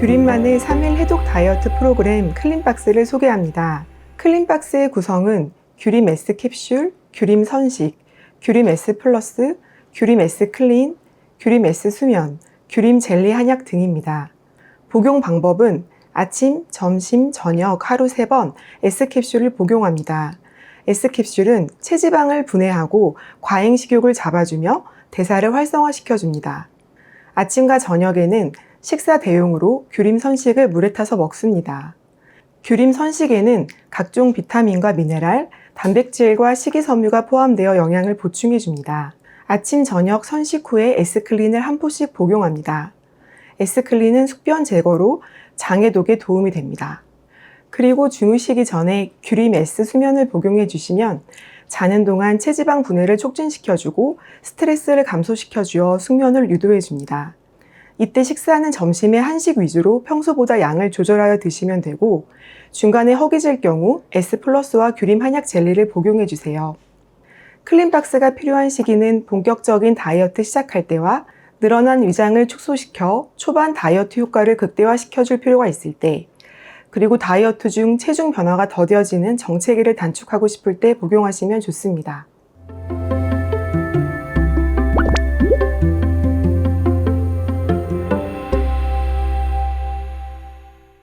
귤인만의 3일 해독 다이어트 프로그램 클린박스를 소개합니다. 클린박스의 구성은 귤임 S 캡슐, 귤임 선식, 귤임 S 플러스, 귤임 S 클린, 귤임 S 수면, 귤임 젤리 한약 등입니다. 복용 방법은 아침, 점심, 저녁 하루 3번 S캡슐을 복용합니다. S캡슐은 체지방을 분해하고 과잉 식욕을 잡아주며 대사를 활성화시켜줍니다. 아침과 저녁에는 식사 대용으로 귤임 선식을 물에 타서 먹습니다. 귤임 선식에는 각종 비타민과 미네랄, 단백질과 식이섬유가 포함되어 영양을 보충해 줍니다. 아침, 저녁 선식 후에 S클린을 한 포씩 복용합니다. S클린은 숙변 제거로 장해 독에 도움이 됩니다. 그리고 주무시기 전에 귤임 S 수면을 복용해 주시면 자는 동안 체지방 분해를 촉진시켜주고 스트레스를 감소시켜주어 숙면을 유도해 줍니다. 이때 식사는 점심에 한식 위주로 평소보다 양을 조절하여 드시면 되고 중간에 허기질 경우 S 플러스와 귤임 한약 젤리를 복용해 주세요. 클린박스가 필요한 시기는 본격적인 다이어트 시작할 때와 늘어난 위장을 축소시켜 초반 다이어트 효과를 극대화시켜 줄 필요가 있을 때, 그리고 다이어트 중 체중 변화가 더뎌지는 정체기를 단축하고 싶을 때 복용하시면 좋습니다.